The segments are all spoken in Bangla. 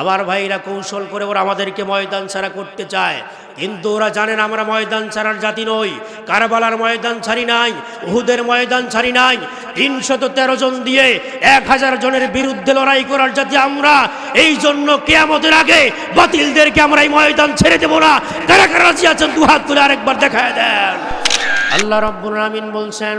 আমার ভাইরা কৌশল করে ওরা আমাদেরকে ময়দান ছাড়া করতে চায়। কিন্তু ওরা জানেন আমরা ময়দান ছাড়ার জাতি নই। কারবালার ময়দান ছাড়ি নাই, উহুদের ময়দান ছাড়ি নাই। তিনশত তেরো জন দিয়ে এক হাজার জনের বিরুদ্ধে লড়াই করার জাতি আমরা। এই জন্য কেয়ামতের আগে বাতিলদেরকে আমরা এই ময়দান ছেড়ে দেবো না। কারা কারা আছেন? দু হাত তুলে আরেকবার দেখায় দেন। আল্লাহ রব্বুল আমিন বলছেন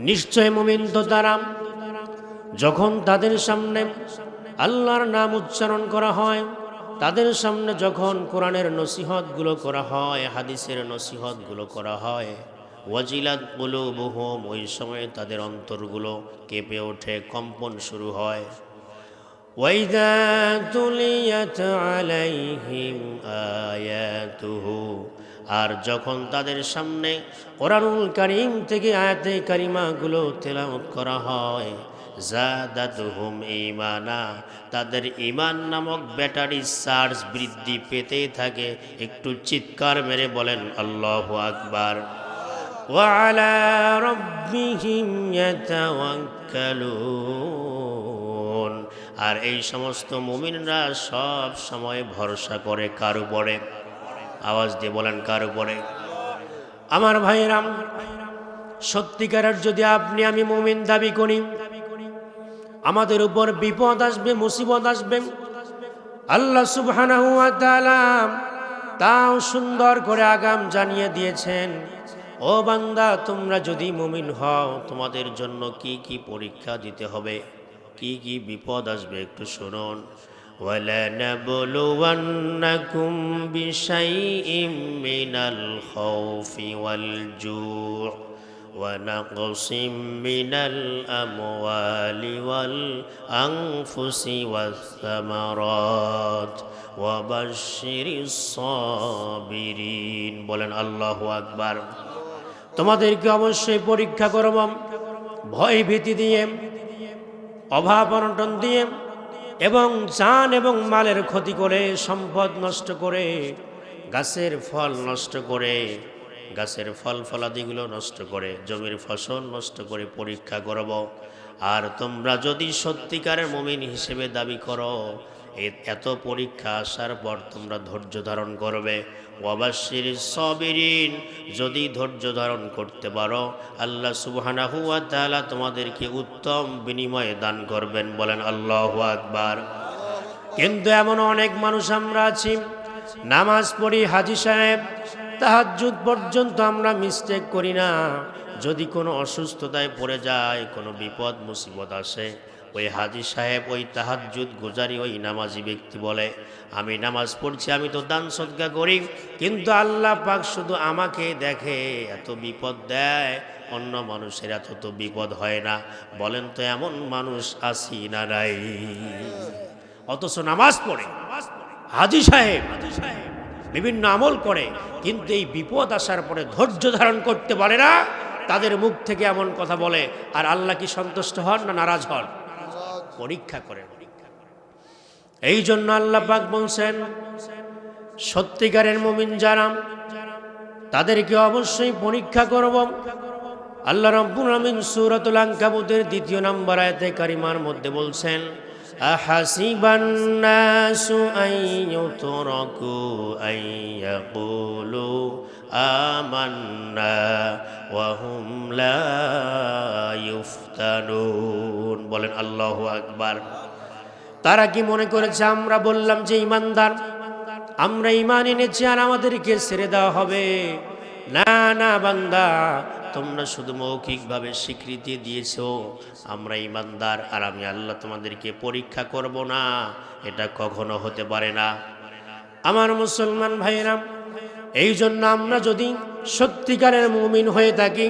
নিশ্চয় মুমিন তো তারা যখন তাদের সামনে আল্লাহর নাম উচ্চারণ করা হয় তাদের সামনে যখন কোরআনের নসিহতগুলো করা হয় হাদিসের নসিহতগুলো করা হয় ওয়াজিলাত কুলুবুহুম ওই সময় তাদের অন্তরগুলো কেঁপে ওঠে কম্পন শুরু হয় وإذا تليت عليهم آياته আর যখন তাদের সামনে কোরআনুল কারিম থেকে আয়াতে কারিমাগুলো তেলাওয়াত করা হয় জাদাতুহুম ঈমানা তাদের ঈমান নামক ব্যাটারি চার্জ বৃদ্ধি পেতে থাকে একটু চিৎকার মেরে বলেন আল্লাহু আকবার وعلى ربهم يتوكلون আর এই সমস্ত মুমিনরা সব সময় ভরসা করে কার উপরে আওয়াজ দিয়ে বলেন, কার উপরে? আমার ভাইরাম সত্যিকারের যদি আপনি, আমি মুমিন দাবি করি, আমাদের উপর বিপদ আসবে, মুসিবত আসবে, আল্লাহ সুবহানাহু ওয়া তাআলা তাও সুন্দর করে আগাম জানিয়ে দিয়েছেন, ও বান্দা, তোমরা যদি মুমিন হও, তোমাদের জন্য কি কি পরীক্ষা দিতে হবে, কি কি বিপদ আসবে একটু শুনুন। ولنبلونكم بشيء من الخوف والجوع ونقص من الأموال والأنفس والثمرات وبشر الصابرين বলেন আল্লাহ আকবার তোমাদেরকে অবশ্যই পরীক্ষা করব ভয় ভীতি দিয়ে অভাব অনটন দিয়ে এবং জান এবং মালের ক্ষতি করে, সম্পদ নষ্ট করে, গাছের ফল নষ্ট করে, গাছের ফল ফলাদিগুলো নষ্ট করে, জমির ফসল নষ্ট করে, পরীক্ষা করব। আর তোমরা যদি সত্যিকারের মমিন হিসেবে দাবি করো এত পরীক্ষা আসার পর তোমরা ধৈর্য ধারণ করবে। ওয়াবাসির সবিরিন, যদি ধৈর্য ধারণ করতে পারো, আল্লাহ সুবহানাহু ওয়া তাআলা তোমাদেরকে উত্তম বিনিময়ে দান করবেন বলেন আল্লাহ আকবার। কিন্তু এমন অনেক মানুষ আমরা আছি, নামাজ পড়ি হাজি সাহেব, তাহাজ্জুদ পর্যন্ত আমরা মিস্টেক করি না। যদি কোনো অসুস্থতায় পড়ে যায়, কোনো বিপদ, মুসিবত আসে ওই হাজি সাহেব, ওই তাহাজ্জুদ গুজারি, ওই নামাজি ব্যক্তি বলে, আমি নামাজ পড়ছি, আমি তো দান সদকা করি, কিন্তু আল্লাহ পাক শুধু আমাকে দেখে এত বিপদ দেয়, অন্য মানুষের এত তো বিপদ হয় না। বলেন তো, এমন মানুষ আসি না নাই। অথচ নামাজ পড়ে হাজি সাহেব হাজি সাহেব বিভিন্ন আমল করে, কিন্তু এই বিপদ আসার পরে ধৈর্য ধারণ করতে পারে না। তাদের মুখ থেকে এমন কথা বলে, আর আল্লাহ কি সন্তুষ্ট হন না নারাজ হন? পরীক্ষা করেন এই জন্য আল্লাহ পাক বলছেন, সত্যিকারের মুমিন যারা, তাদেরকে অবশ্যই পরীক্ষা করব। আল্লাহ রব্বুল আমিন সূরাতুল আনকাবুতের দ্বিতীয় নম্বর আয়াতে কারিমার মধ্যে বলছেন আন ইউতরাকু আন ইয়াকুলু আমান্না ওয়া হুম লা ইফতানুন বলেন আল্লাহু আকবার। তারা কি মনে করেছে? আমরা বললাম যে ইমানদার, আমরা ইমান এনেছি আর আমাদেরকে ছেড়ে দেওয়া হবে। না না, বান্দা তোমরা শুধু মৌখিকভাবে স্বীকৃতি দিয়েছ। আমরা ইমানদার আর আমি আল্লাহ তোমাদেরকে পরীক্ষা করব না। এটা কখনো হতে পারে না। আমার মুসলমান ভাইরাম এই জন্য আমরা যদি সত্যিকারের মুমিন হয়ে থাকি,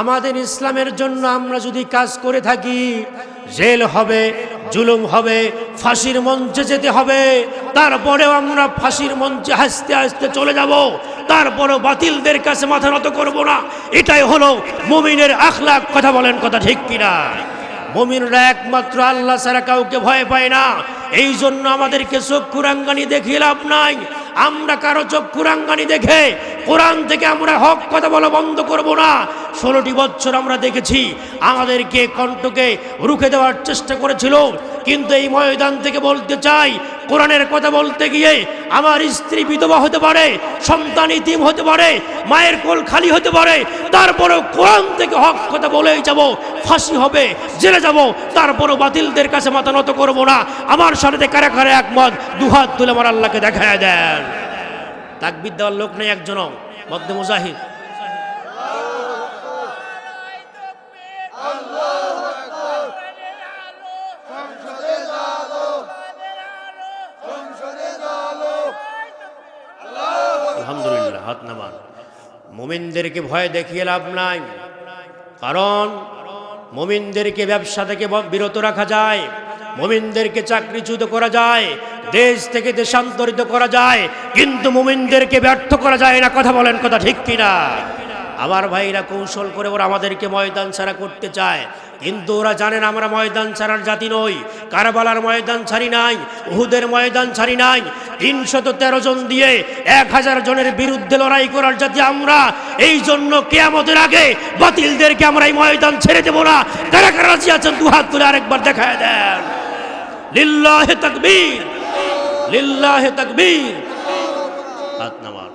আমাদের ইসলামের জন্য আমরা যদি কাজ করে থাকি জেল হবে, জুলুম হবে, ফাঁসির মঞ্চে যেতে হবে। তারপরেও আমরা ফাঁসির মঞ্চে হাসতে হাসতে চলে যাব। তারপরেও বাতিলদের কাছে মাথা নত করব না। এটাই হলো মুমিনের আখলাক কথা বলেন কথা ঠিক কিনা? মমিনরা একমাত্র আল্লাহ ছাড়া কাউকে ভয় পায় না। এই জন্য আমাদেরকে চক্ষুরাঙ্গানি দেখিয়ে লাভ নাই। আমরা কারও চোখ কুরাঙ্গানি দেখে কোরআন থেকে আমরা হক কথা বলা বন্ধ করব না। ষোলোটি বছর আমরা দেখেছি আমাদেরকে কণ্ঠকে রুখে দেওয়ার চেষ্টা করেছিল, কিন্তু এই ময়দান থেকে বলতে চাই কোরআনের কথা বলতে গিয়ে আমার স্ত্রী বিধবা হতে পারে, সন্তান ইতিম হতে পারে, মায়ের কোল খালি হতে পারে, তারপরেও কোরআন থেকে হক কথা বলেই যাব, ফাঁসি হবে, জেলে যাব, তারপরও বাতিলদের কাছে মাথা নত করব না। আমার সাথে কারে কারে একমত? দুহাত তুলে আমার আল্লাহকে দেখায় দেন। তাকবিদ দেওয়ার লোক নেই একজনও মধ্যে মুজাহিদ। মুমিনদেরকে ভয় দেখিয়ে লাভ নাই। কারণ মোমিনদেরকে ব্যবসা থেকে বিরত রাখা যায়, মোমিনদেরকে চাকরিচ্যুত করা যায়, দেশ থেকে দেশান্তরিত করা যায়, কিন্তু মোমিনদেরকে ব্যর্থ করা যায় না। কথা বলেন কথা ঠিক কিনা? আমার ভাইরা কৌশল করে ওরা আমাদেরকে ময়দান ছাড়া করতে চায়। কিন্তু ওরা জানেন আমরা ময়দান ছাড়ার জাতি নই। কারবালার ময়দান ছাড়ি নাই, উহুদের ময়দান ছাড়ি নাই। তিনশত তেরো জন দিয়ে এক হাজার জনের বিরুদ্ধে লড়াই করার জাতি আমরা। এই জন্য কেয়ামতের আগে বাতিলদেরকে আমরা এই ময়দান ছেড়ে দেবো না। কারা কারা রাজি আছেন? দু হাত তুলে আরেকবার দেখায় দেন। লিল্লাহে তাকবীর লিল্লাহে তাকবীর। হাত নামান